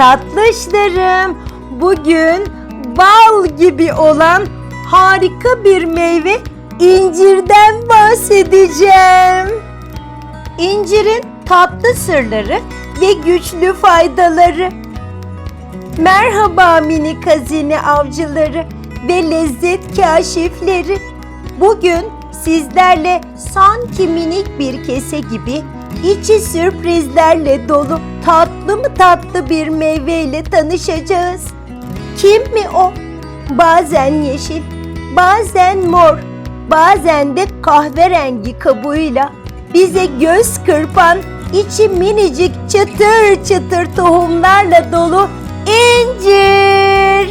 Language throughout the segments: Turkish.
Tatlışlarım, bugün bal gibi olan harika bir meyve incirden bahsedeceğim. İncirin tatlı sırları ve güçlü faydaları. Merhaba minik hazine avcıları ve lezzet kaşifleri. Bugün sizlerle sanki minik bir kese gibi içi sürprizlerle dolu tatlı mı tatlı bir meyveyle tanışacağız. Kim mi o? Bazen yeşil, bazen mor, bazen de kahverengi kabuğuyla bize göz kırpan içi minicik çıtır çıtır tohumlarla dolu incir.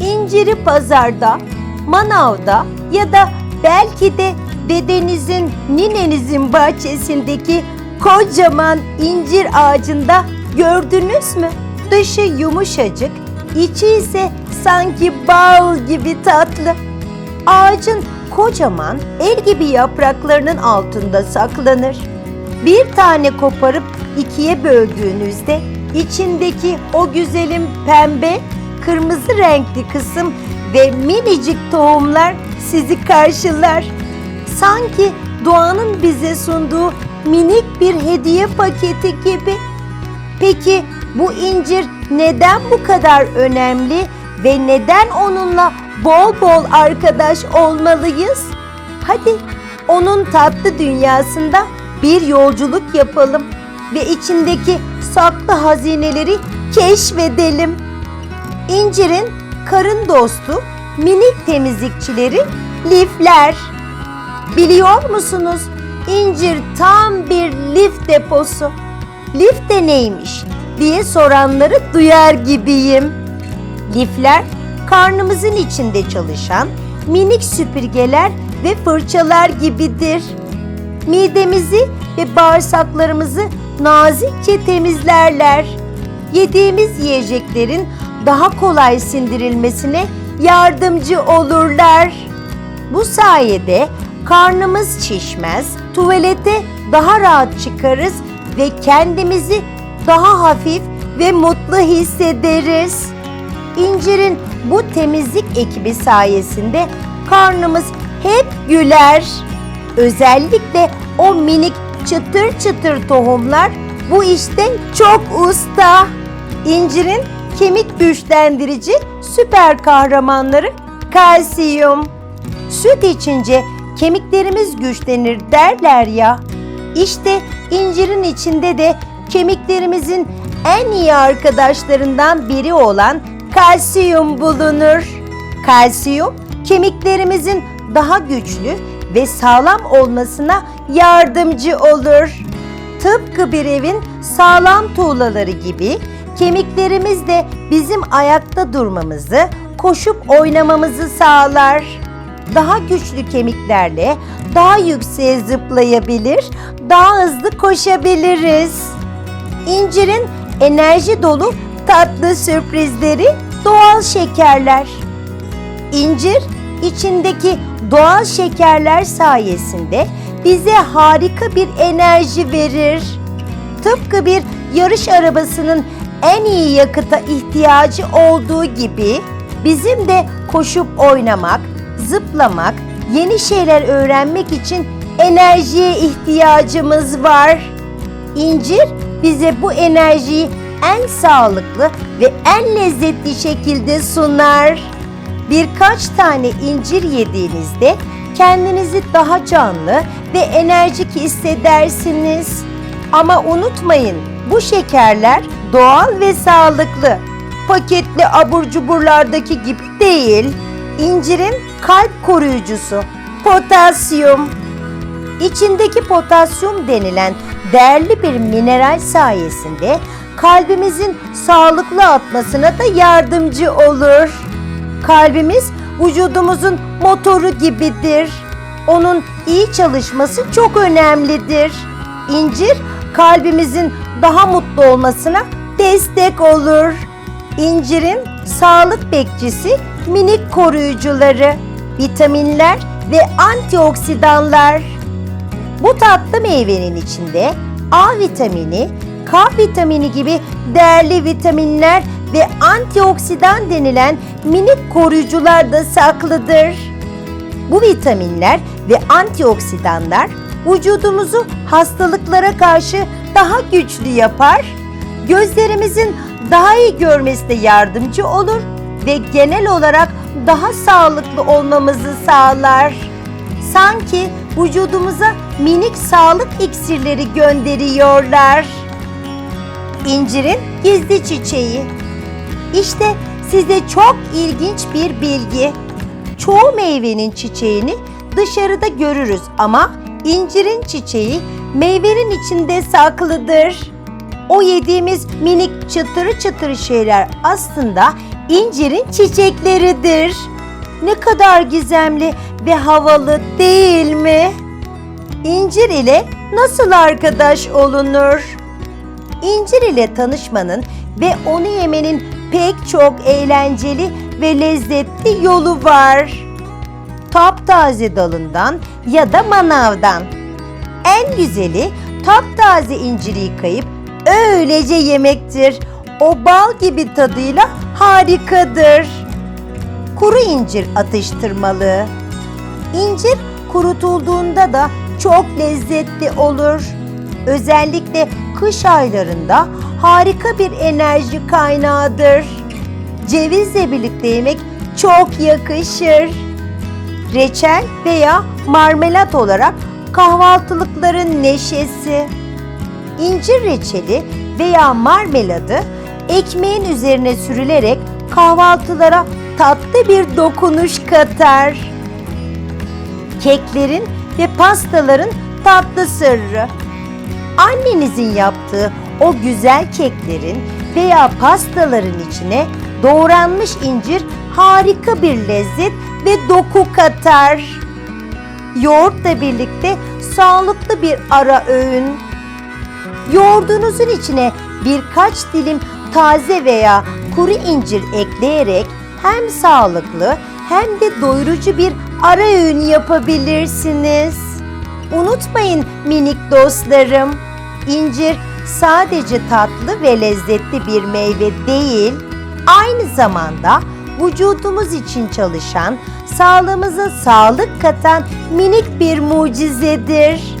İnciri pazarda, manavda ya da belki de dedenizin, ninenizin bahçesindeki kocaman incir ağacında gördünüz mü? Dışı yumuşacık, içi ise sanki bal gibi tatlı. Ağacın kocaman el gibi yapraklarının altında saklanır. Bir tane koparıp ikiye böldüğünüzde içindeki o güzelim pembe, kırmızı renkli kısım ve minicik tohumlar sizi karşılar. Sanki doğanın bize sunduğu minik bir hediye paketi gibi. Peki bu incir neden bu kadar önemli ve neden onunla bol bol arkadaş olmalıyız? Hadi onun tatlı dünyasında bir yolculuk yapalım ve içindeki saklı hazineleri keşfedelim. İncirin karın dostu minik temizlikçileri lifler. Biliyor musunuz? İncir tam bir lif deposu. Lif de neymiş diye soranları duyar gibiyim. Lifler karnımızın içinde çalışan minik süpürgeler ve fırçalar gibidir. Midemizi ve bağırsaklarımızı nazikçe temizlerler. Yediğimiz yiyeceklerin daha kolay sindirilmesine yardımcı olurlar. Bu sayede karnımız şişmez, tuvalete daha rahat çıkarız ve kendimizi daha hafif ve mutlu hissederiz. İncir'in bu temizlik ekibi sayesinde karnımız hep güler. Özellikle o minik çıtır çıtır tohumlar bu işte çok usta. İncir'in kemik güçlendirici süper kahramanları kalsiyum. Süt içince kemiklerimiz güçlenir derler ya. İşte incirin içinde de kemiklerimizin en iyi arkadaşlarından biri olan kalsiyum bulunur. Kalsiyum kemiklerimizin daha güçlü ve sağlam olmasına yardımcı olur. Tıpkı bir evin sağlam tuğlaları gibi kemiklerimiz de bizim ayakta durmamızı, koşup oynamamızı sağlar. Daha güçlü kemiklerle daha yükseğe zıplayabilir, daha hızlı koşabiliriz. İncirin enerji dolu tatlı sürprizleri doğal şekerler. İncir içindeki doğal şekerler sayesinde bize harika bir enerji verir. Tıpkı bir yarış arabasının en iyi yakıta ihtiyacı olduğu gibi bizim de koşup oynamak, zıplamak, yeni şeyler öğrenmek için enerjiye ihtiyacımız var. İncir bize bu enerjiyi en sağlıklı ve en lezzetli şekilde sunar. Birkaç tane incir yediğinizde kendinizi daha canlı ve enerjik hissedersiniz. Ama unutmayın bu şekerler doğal ve sağlıklı. Paketli abur cuburlardaki gibi değil. İncirin kalp koruyucusu potasyum. İçindeki potasyum denilen değerli bir mineral sayesinde kalbimizin sağlıklı atmasına da yardımcı olur. Kalbimiz vücudumuzun motoru gibidir. Onun iyi çalışması çok önemlidir. İncir kalbimizin daha mutlu olmasına destek olur. İncirin sağlık bekçisi minik koruyucuları, vitaminler ve antioksidanlar. Bu tatlı meyvenin içinde A vitamini K vitamini gibi değerli vitaminler ve antioksidan denilen minik koruyucular da saklıdır. Bu vitaminler ve antioksidanlar vücudumuzu hastalıklara karşı daha güçlü yapar, gözlerimizin daha iyi görmesine yardımcı olur ve genel olarak daha sağlıklı olmamızı sağlar. Sanki vücudumuza minik sağlık iksirleri gönderiyorlar. İncirin gizli çiçeği. İşte size çok ilginç bir bilgi. Çoğu meyvenin çiçeğini dışarıda görürüz ama incirin çiçeği meyvenin içinde saklıdır. O yediğimiz minik çıtırı çıtırı şeyler aslında incirin çiçekleridir. Ne kadar gizemli ve havalı değil mi? İncir ile nasıl arkadaş olunur? İncir ile tanışmanın ve onu yemenin pek çok eğlenceli ve lezzetli yolu var. Taptaze dalından ya da manavdan. En güzeli taptaze inciri yıkayıp öylece yemektir. O bal gibi tadıyla harikadır. Kuru incir atıştırmalığı. İncir kurutulduğunda da çok lezzetli olur. Özellikle kış aylarında harika bir enerji kaynağıdır. Cevizle birlikte yemek çok yakışır. Reçel veya marmelat olarak kahvaltılıkların neşesi. İncir reçeli veya marmeladı ekmeğin üzerine sürülerek kahvaltılara tatlı bir dokunuş katar. Keklerin ve pastaların tatlı sırrı. Annenizin yaptığı o güzel keklerin veya pastaların içine doğranmış incir harika bir lezzet ve doku katar. Yoğurtla birlikte sağlıklı bir ara öğün. Yoğurdunuzun içine birkaç dilim taze veya kuru incir ekleyerek hem sağlıklı hem de doyurucu bir ara öğün yapabilirsiniz. Unutmayın minik dostlarım, incir sadece tatlı ve lezzetli bir meyve değil, aynı zamanda vücudumuz için çalışan, sağlığımıza sağlık katan minik bir mucizedir.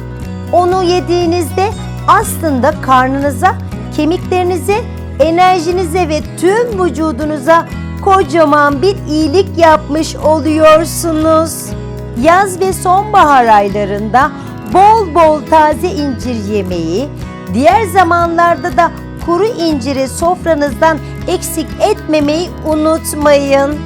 Onu yediğinizde aslında karnınıza, kemiklerinize, enerjinize ve tüm vücudunuza kocaman bir iyilik yapmış oluyorsunuz. Yaz ve sonbahar aylarında bol bol taze incir yemeyi, diğer zamanlarda da kuru inciri sofranızdan eksik etmemeyi unutmayın.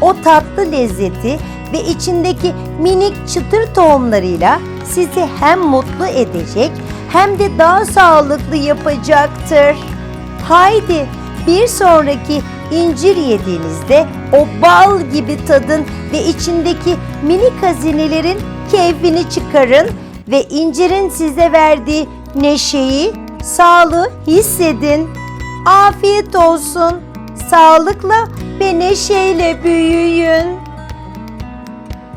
O tatlı lezzeti ve içindeki minik çıtır tohumlarıyla sizi hem mutlu edecek hem de daha sağlıklı yapacaktır. Haydi bir sonraki incir yediğinizde o bal gibi tadın ve içindeki minik hazinelerin keyfini çıkarın ve incirin size verdiği neşeyi, sağlığı hissedin. Afiyet olsun. Sağlıkla ve neşeyle büyüyün.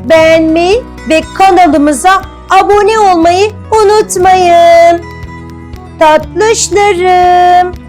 Beğenmeyi ve kanalımıza abone olmayı unutmayın. Tatlışlarım.